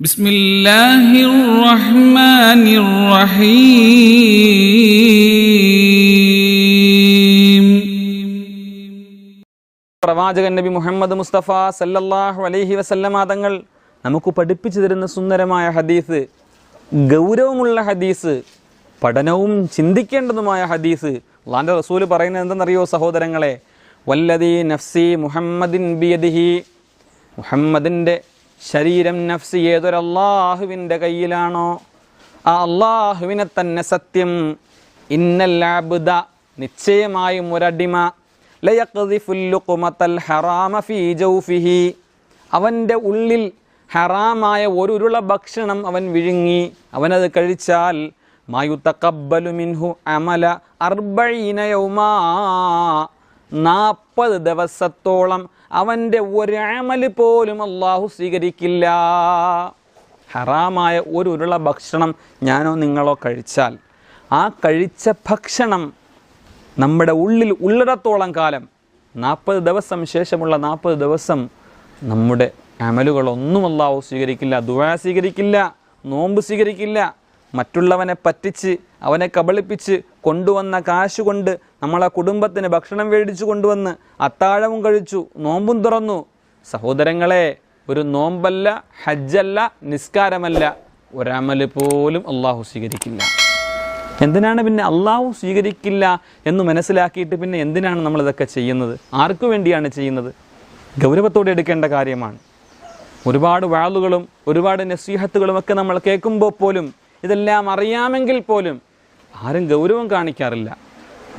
بسم الله الرحمن الرحيم പ്രവാചകൻ നബി മുഹമ്മദ് മുസ്തഫ സല്ലല്ലാഹു അലൈഹി വസല്ലമ തങ്ങൾ നമുക്ക് പഠിപ്പിച്ചു തരുന്ന സുന്ദരമായ ഹദീസ് ഗൗരവമുള്ള ഹദീസ് പഠനവും ചിന്തിക്കേണ്ടതുമായ ഹദീസ് അള്ളാൻ്റെ റസൂല് പറയുന്നത് എന്തെന്നറിയോ സഹോദരങ്ങളെ വല്ലതി നഫ്സി മുഹമ്മദിൻ ബിയദിഹി മുഹമ്മദിൻ്റെ ശരീരം നഫ്സ് ഏതൊരല്ലാഹുവിന്റെ കയ്യിലാണോ? ആ അള്ളാഹുവിനെ തന്നെ സത്യം. ഇന്നല്ലാബുദ നിശ്ചയമായും ഒരടിമ. ലയഖ്ദിഫുൽ ലുഖ്മത്തൽ ഹറാമ ഫീ ജൗഫിഹി. അവന്റെ ഉള്ളിൽ ഹറാമായ ഒരു ഉരുള ഭക്ഷണം അവൻ വിഴുങ്ങി. അവനത് കഴിച്ചാൽ മായുത്തക്കബലു മിൻഹു അമല അർബഈന യൗമാ. നാൽപ്പത് ദിവസത്തോളം അവന്റെ ഒരു അമൽ പോലും അള്ളാഹു സ്വീകരിക്കില്ല. ഹറാമായ ഒരു ഉരുള ഭക്ഷണം ഞാനോ നിങ്ങളോ കഴിച്ചാൽ ആ കഴിച്ച ഭക്ഷണം നമ്മുടെ ഉള്ളിൽ ഉള്ളിടത്തോളം കാലം നാൽപ്പത് ദിവസം ശേഷമുള്ള നാൽപ്പത് ദിവസം നമ്മുടെ അമലുകളൊന്നും അല്ലാഹു സ്വീകരിക്കില്ല ദുവാ സ്വീകരിക്കില്ല നോമ്പ് സ്വീകരിക്കില്ല മറ്റുള്ളവനെ പറ്റിച്ച് അവനെ കബളിപ്പിച്ച് കൊണ്ടുവന്ന കാശ് കൊണ്ട് നമ്മളെ കുടുംബത്തിന് ഭക്ഷണം മേടിച്ചു കൊണ്ടുവന്ന് അത്താഴവും കഴിച്ചു നോമ്പും തുറന്നു. സഹോദരങ്ങളെ ഒരു നോമ്പല്ല ഹജ്ജല്ല നിസ്കാരമല്ല. ഒരമൽ പോലും അള്ളാഹു സ്വീകരിക്കില്ല. എന്തിനാണ് പിന്നെ അള്ളാഹു സ്വീകരിക്കില്ല എന്ന് മനസ്സിലാക്കിയിട്ട് പിന്നെ എന്തിനാണ് നമ്മളിതൊക്കെ ചെയ്യുന്നത്? ആർക്കു വേണ്ടിയാണ് ചെയ്യുന്നത്? ഗൗരവത്തോടെ എടുക്കേണ്ട കാര്യമാണ്. ഒരുപാട് വാളുകളും ഒരുപാട് നസീഹത്തുകളും ഒക്കെ നമ്മൾ കേൾക്കുമ്പോൾ പോലും ഇതെല്ലാം അറിയാമെങ്കിൽ പോലും ആരും ഗൗരവം കാണിക്കാറില്ല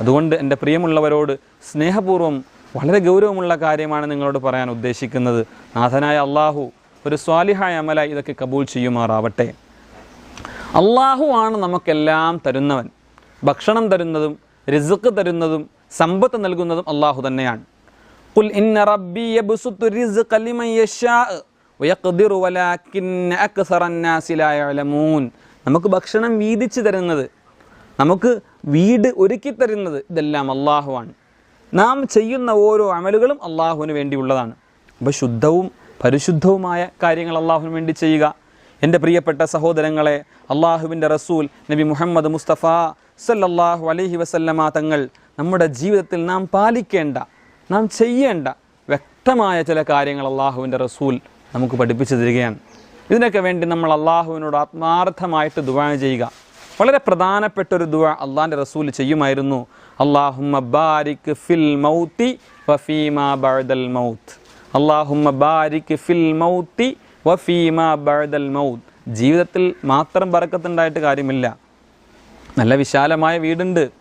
അതുകൊണ്ട് എൻ്റെ പ്രിയമുള്ളവരോട് സ്നേഹപൂർവ്വം വളരെ ഗൗരവമുള്ള കാര്യമാണ് നിങ്ങളോട് പറയാൻ ഉദ്ദേശിക്കുന്നത് നാഥനായ അള്ളാഹു ഒരു സ്വാലിഹായ അമലായി ഇതൊക്കെ കബൂൽ ചെയ്യുമാറാവട്ടെ അള്ളാഹു ആണ് നമുക്കെല്ലാം തരുന്നവൻ ഭക്ഷണം തരുന്നതും റിസുക്ക് തരുന്നതും സമ്പത്ത് നൽകുന്നതും അള്ളാഹു തന്നെയാണ് قل إن ربي يبسط الرزق لمن يشاء ويقدر ولكن أكثر الناس لا يعلمون നമുക്ക് ഭക്ഷണം വീതിച്ചു തരുന്നത് നമുക്ക് വീട് ഒരുക്കി തരുന്നത് ഇതെല്ലാം അള്ളാഹുവാണ്. നാം ചെയ്യുന്ന ഓരോ അമലുകളും അള്ളാഹുവിന് വേണ്ടിയുള്ളതാണ് അപ്പോൾ ശുദ്ധവും പരിശുദ്ധവുമായ കാര്യങ്ങൾ അള്ളാഹുവിന് വേണ്ടി ചെയ്യുക. എന്റെ പ്രിയപ്പെട്ട സഹോദരങ്ങളെ അള്ളാഹുവിന്റെ റസൂൽ നബി മുഹമ്മദ് മുസ്തഫ സല്ലല്ലാഹു അലഹി വസല്ലമ തങ്ങൾ നമ്മുടെ ജീവിതത്തിൽ നാം പാലിക്കേണ്ട നാം ചെയ്യേണ്ട വ്യക്തമായ ചില കാര്യങ്ങൾ അള്ളാഹുവിന്റെ റസൂൽ നമുക്ക് പഠിപ്പിച്ചു തരികയാണ്. ഇതിനൊക്കെ വേണ്ടി നമ്മൾ അള്ളാഹുവിനോട് ആത്മാർത്ഥമായിട്ട് ദുആ ചെയ്യുക. വളരെ പ്രധാനപ്പെട്ട ഒരു ദുആ അള്ളാഹിന്റെ റസൂൽ ചെയ്യുമായിരുന്നു. അള്ളാഹുമ്മ ബാരിക് ഫിൽ മൗത്തി വഫീമ ബഅദൽ മൗത്ത്. അള്ളാഹുമ്മ ബാരിക് ഫിൽ മൗത്തി വഫീമ ബഅദൽ മൗത്ത്. ജീവിതത്തിൽ മാത്രം ബറക്കത്തുണ്ടായിട്ട് കാര്യമില്ല. നല്ല വിശാലമായ വീടുണ്ട്.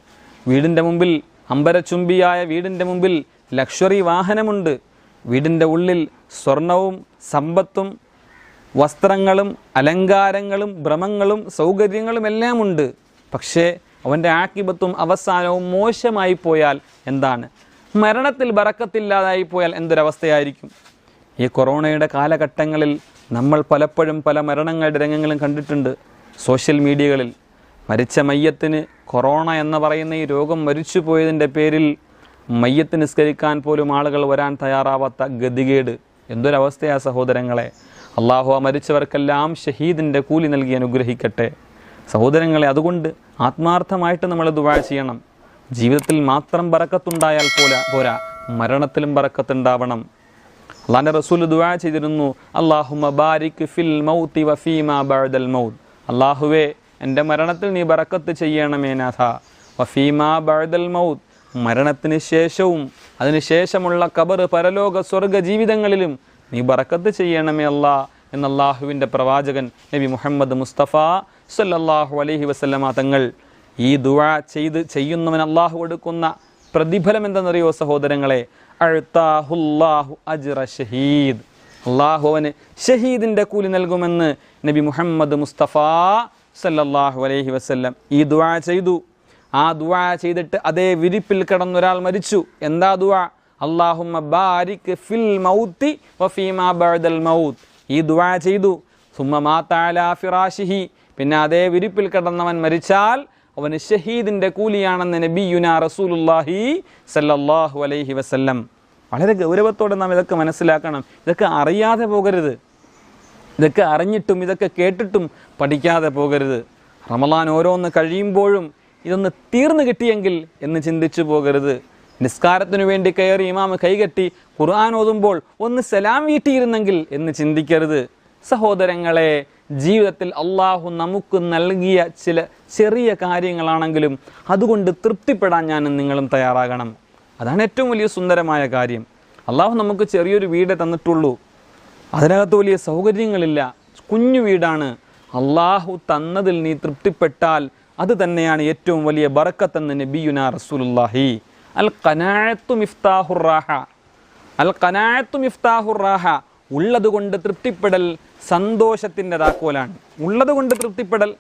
വീടിന്റെ മുമ്പിൽ അമ്പരച്ചുംബിയായ വീടിന്റെ മുമ്പിൽ ലക്ഷറി വാഹനമുണ്ട്. വീടിന്റെ ഉള്ളിൽ സ്വർണവും സമ്പത്തും വസ്ത്രങ്ങളും അലങ്കാരങ്ങളും ഭ്രമങ്ങളും സൗകര്യങ്ങളും എല്ലാം ഉണ്ട് പക്ഷേ അവന്റെ ആക്കിബത്തും അവസാനവും മോശമായി പോയാൽ എന്താണ്? മരണത്തിൽ ബറക്കത്തില്ലാതായി പോയാൽ എന്തൊരവസ്ഥയായിരിക്കും? ഈ കൊറോണയുടെ കാലഘട്ടങ്ങളിൽ നമ്മൾ പലപ്പോഴും പല മരണങ്ങളുടെ രംഗങ്ങളും കണ്ടിട്ടുണ്ട്. സോഷ്യൽ മീഡിയകളിൽ മരിച്ച മയ്യത്തിന് കൊറോണ എന്ന് പറയുന്ന ഈ രോഗം മരിച്ചു പോയതിന്റെ പേരിൽ മയ്യത്ത് നിസ്കരിക്കാൻ പോലും ആളുകൾ വരാൻ തയ്യാറാവാത്ത ഗതികേട്. എന്തൊരവസ്ഥയാണ് സഹോദരങ്ങളെ? അള്ളാഹു ആ മരിച്ചവർക്കെല്ലാം ഷഹീദിന്റെ കൂലി നൽകി അനുഗ്രഹിക്കട്ടെ. സഹോദരങ്ങളെ അതുകൊണ്ട് ആത്മാർത്ഥമായിട്ട് നമ്മൾ ദുവാ ചെയ്യണം. ജീവിതത്തിൽ മാത്രം ബറക്കത്തുണ്ടായാൽ പോരാ പോരാ. മരണത്തിലും ബറക്കത്തുണ്ടാവണം. അള്ളാന്റെ റസൂൽ ദുവാ ചെയ്തിരുന്നു അള്ളാഹു മബാരിക് ഫിൽ മൗത്തി വഫീമ ബഴദൽ മൗത്ത്. അള്ളാഹുവേ എന്റെ മരണത്തിൽ നീ ബറക്കത്ത് ചെയ്യണമേ നാഥ. വഫീമ ബഴദൽ മൗത്ത്. മരണത്തിന് ശേഷവും അതിനുശേഷമുള്ള കബർ പരലോക സ്വർഗ ജീവിതങ്ങളിലും നീ ബറക്കത്ത് ചെയ്യണമേ അല്ല എന്ന അള്ളാഹുവിന്റെ പ്രവാചകൻ നബി മുഹമ്മദ് മുസ്തഫ സല്ലാഹു അലഹി വസ്ലമാ തങ്ങൾ ഈ ദുആ ചെയ്ത് ചെയ്യുന്നവൻ അള്ളാഹു കൊടുക്കുന്ന പ്രതിഫലം എന്തെന്നറിയോ സഹോദരങ്ങളെ? അഴുത്താഹുല്ലാഹു അജ്റ ഷഹീദ് അള്ളാഹു അവന് ഷഹീദിന്റെ കൂലി നൽകുമെന്ന് നബി മുഹമ്മദ് മുസ്തഫ സല്ലാഹു അലഹി വസ്ല്ലം ഈ ദുആ ചെയ്തു. ആ ദുആ ചെയ്തിട്ട് അതേ വിരിപ്പിൽ കിടന്നൊരാൾ മരിച്ചു. എന്താ ദുആ? അള്ളാഹുമ്മ ബാരിക് ഫിൽ മൗത്തി വഫീമാ ബഅദൽ മൗത്ത്. ഈ ദുആ ചെയ്തു. സുമ്മ മാതാല ഫിറാഷിഹി. പിന്നെ അതേ വിരിപ്പിൽ കിടന്നവൻ മരിച്ചാൽ അവന് ഷഹീദിന്റെ കൂലിയാണെന്ന് നബിയുന റസൂലുല്ലാഹി സല്ലല്ലാഹു അലൈഹി വസല്ലം. വളരെ ഗൗരവത്തോടെ നാം ഇതൊക്കെ മനസ്സിലാക്കണം. ഇതൊക്കെ അറിയാതെ പോകരുത്. ഇതൊക്കെ അറിഞ്ഞിട്ടും ഇതൊക്കെ കേട്ടിട്ടും പഠിക്കാതെ പോകരുത്. റമലാൻ ഓരോന്ന് കഴിയുമ്പോഴും ഇതൊന്ന് തീർന്നു കിട്ടിയെങ്കിൽ എന്ന് ചിന്തിച്ചു പോകരുത്. നിസ്കാരത്തിനു വേണ്ടി കയറി ഇമാമ് കൈകെട്ടി ഖുർആൻ ഓതുമ്പോൾ ഒന്ന് സലാം വീട്ടിയിരുന്നെങ്കിൽ എന്ന് ചിന്തിക്കരുത്. സഹോദരങ്ങളെ ജീവിതത്തിൽ അള്ളാഹു നമുക്ക് നൽകിയ ചില ചെറിയ കാര്യങ്ങളാണെങ്കിലും അതുകൊണ്ട് തൃപ്തിപ്പെടാൻ ഞാനും നിങ്ങളും തയ്യാറാകണം. അതാണ് ഏറ്റവും വലിയ സുന്ദരമായ കാര്യം. അള്ളാഹു നമുക്ക് ചെറിയൊരു വീട് തന്നിട്ടുള്ളൂ. അതിനകത്ത് വലിയ സൗകര്യങ്ങളില്ല. കുഞ്ഞു വീടാണ്. അള്ളാഹു തന്നതിൽ നീ തൃപ്തിപ്പെട്ടാൽ അത് തന്നെയാണ് ഏറ്റവും വലിയ ബറക്കത്തെന്ന് നബിയുന റസൂലുള്ളാഹി. അൽ ഖനാഅത്തു മിഫ്താഹുർ റാഹ. അൽ ഖനാഅത്തു മിഫ്താഹുർ റാഹ ഉള്ളത് കൊണ്ട് തൃപ്തിപ്പെടൽ സന്തോഷത്തിന്റെ താക്കോലാണ് ഉള്ളത് കൊണ്ട് തൃപ്തിപ്പെടൽ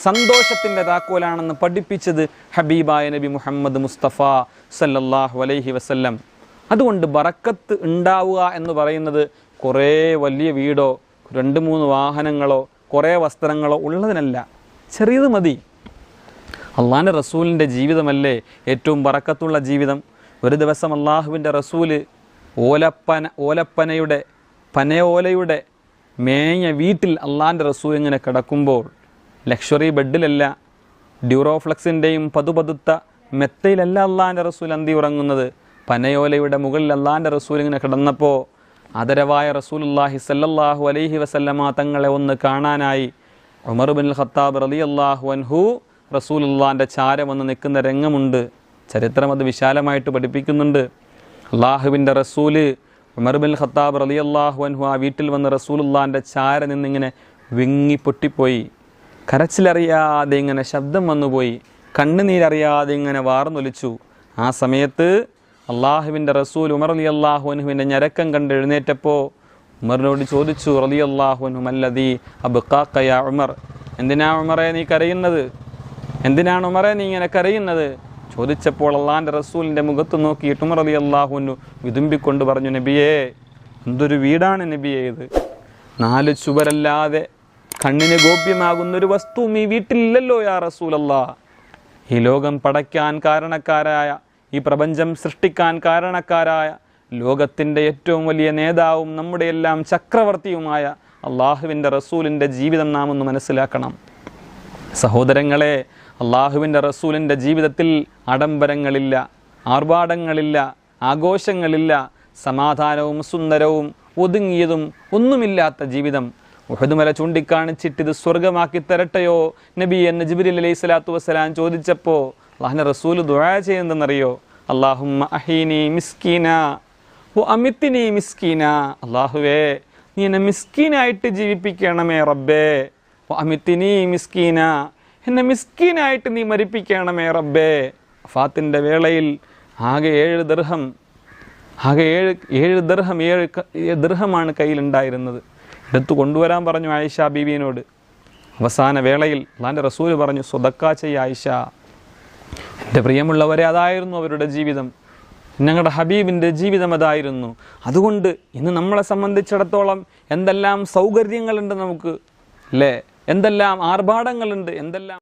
സന്തോഷത്തിന്റെ താക്കോലാണെന്ന് പഠിപ്പിച്ചത് ഹബീബായ നബി മുഹമ്മദ് മുസ്തഫ സല്ലല്ലാഹു അലൈഹി വസല്ലം. അതുകൊണ്ട് ബറക്കത്ത് ഉണ്ടാവുക എന്ന് പറയുന്നത് കുറേ വലിയ വീടോ രണ്ട് മൂന്ന് വാഹനങ്ങളോ കുറേ വസ്ത്രങ്ങളോ ഉള്ളതിനല്ല. ചെറിയത് മതി. അള്ളാഹിന്റെ റസൂലിന്റെ ജീവിതമല്ലേ ഏറ്റവും ബറക്കത്തുള്ള ജീവിതം? ഒരു ദിവസം അള്ളാഹുവിന്റെ റസൂൽ ഓലപ്പന ഓലപ്പനയുടെ പനയോലയുടെ മേഞ്ഞ വീട്ടിൽ അള്ളാന്റെ റസൂൽ ഇങ്ങനെ കിടക്കുമ്പോൾ ലക്ഷറി ബെഡിലല്ല ഡ്യൂറോഫ്ലക്സിന്റെയും പതുപതുത്ത മെത്തയിലല്ല അള്ളാന്റെ റസൂൽ അന്തി ഉറങ്ങുന്നത്. പനയോലയുടെ മുകളിൽ അള്ളാന്റെ റസൂൽ ഇങ്ങനെ കിടന്നപ്പോൾ ആദരവായ റസൂലുല്ലാഹി സല്ലല്ലാഹു അലൈഹി വസല്ലമ തങ്ങളെ ഒന്ന് കാണാനായി. ഉമർ ബിൻ ഖത്താബ് റളിയല്ലാഹു അൻഹു റസൂലുള്ളാന്റെ ചാരം വന്ന് നിൽക്കുന്ന രംഗമുണ്ട്. ചരിത്രം അത് വിശാലമായിട്ട് പഠിപ്പിക്കുന്നുണ്ട്. അള്ളാഹുവിന്റെ റസൂൽ ഉമർ ബിൻ റലി അള്ളാഹു അൻഹു ആ വീട്ടിൽ വന്ന് റസൂലുള്ളാന്റെ ചാര നിന്നിങ്ങനെ വിങ്ങി പൊട്ടിപ്പോയി. കരച്ചിലറിയാതെ ഇങ്ങനെ ശബ്ദം വന്നുപോയി. കണ്ണുനീരറിയാതെ ഇങ്ങനെ വാർന്നൊലിച്ചു. ആ സമയത്ത് അള്ളാഹുവിന്റെ റസൂൽ ഉമർ അലി അള്ളാഹുനുവിന്റെ ഞരക്കം കണ്ട് എഴുന്നേറ്റപ്പോൾ ഉമറിനോട് ചോദിച്ചു റലി അള്ളാഹുനു മല്ലതി അബ്ക്കാക്കയ ഉമർ എന്തിനാ ഉമറെ നീ കരയുന്നത്? എന്തിനാണ് ഉമറെ നീ ഇങ്ങനെ കരയുന്നത്? ചോദിച്ചപ്പോൾ അള്ളാഹിന്റെ റസൂലിന്റെ മുഖത്ത് നോക്കിയിട്ട് ഉമർ അലി അള്ളാഹുനു വിതുമ്പിക്കൊണ്ട് പറഞ്ഞു നബിയേ എന്തൊരു വീടാണ് നബിയേ ഇത്? നാല് ചുവരല്ലാതെ കണ്ണിന് ഗോപ്യമാകുന്നൊരു വസ്തുവും ഈ വീട്ടിലില്ലല്ലോ യാ റസൂലല്ലാ. ഈ ലോകം പടയ്ക്കാൻ കാരണക്കാരായ ഈ പ്രപഞ്ചം സൃഷ്ടിക്കാൻ കാരണക്കാരായ ലോകത്തിന്റെ ഏറ്റവും വലിയ നേതാവും നമ്മുടെ എല്ലാം ചക്രവർത്തിയുമായ അള്ളാഹുവിന്റെ റസൂലിന്റെ ജീവിതം നാം ഒന്ന് മനസ്സിലാക്കണം. സഹോദരങ്ങളെ അള്ളാഹുവിന്റെ റസൂലിന്റെ ജീവിതത്തിൽ ആഡംബരങ്ങളില്ല ആർഭാടങ്ങളില്ല ആഘോഷങ്ങളില്ല സമാധാനവും സുന്ദരവും ഒതുങ്ങിയതും ഒന്നുമില്ലാത്ത ജീവിതം. ഉഹദുമല ചൂണ്ടിക്കാണിച്ചിട്ട് ഇത് സ്വർഗമാക്കി തരട്ടെയോ? നബി എന്ന് ജിബിരി അലൈഹി സ്വലാത്തു വസ്സലാം ചോദിച്ചപ്പോൾ അള്ളാഹിന്റെ റസൂൽ ദുആ ചെയ്യുന്നതെന്നറിയോ? അള്ളാഹുമ്മ അഹീനി മിസ്കീന ഓ അമിത്തിനി മിസ്കീന. അള്ളാഹുവേ നീ എന്നെ മിസ്കീനായിട്ട് ജീവിപ്പിക്കണമേ റബ്ബേ ഓ അമിത്തിനി മിസ്കീന. എന്നെ മിസ്കീനായിട്ട് നീ മരിപ്പിക്കണമേ റബ്ബേ. ഫാത്തിന്റെ വേളയിൽ ആകെ ഏഴ് ദർഹം ആകെ ഏഴ് ഏഴ് ദർഹം ഏഴ് ദർഹമാണ് കയ്യിലുണ്ടായിരുന്നത്. എടുത്തു കൊണ്ടുവരാൻ പറഞ്ഞു ആയിഷ ബീവിയനോട് അവസാന വേളയിൽ അള്ളാന്റെ റസൂൽ പറഞ്ഞു സ്വതക്കാ ചെയ്യ ആയിഷ. എന്റെ പ്രിയമുള്ളവരെ അതായിരുന്നു അവരുടെ ജീവിതം. ഞങ്ങളുടെ ഹബീബിന്റെ ജീവിതം അതായിരുന്നു. അതുകൊണ്ട് ഇന്ന് നമ്മളെ സംബന്ധിച്ചിടത്തോളം എന്തെല്ലാം സൗകര്യങ്ങളുണ്ട് നമുക്ക് അല്ലേ? എന്തെല്ലാം ആർഭാടങ്ങളുണ്ട് എന്തെല്ലാം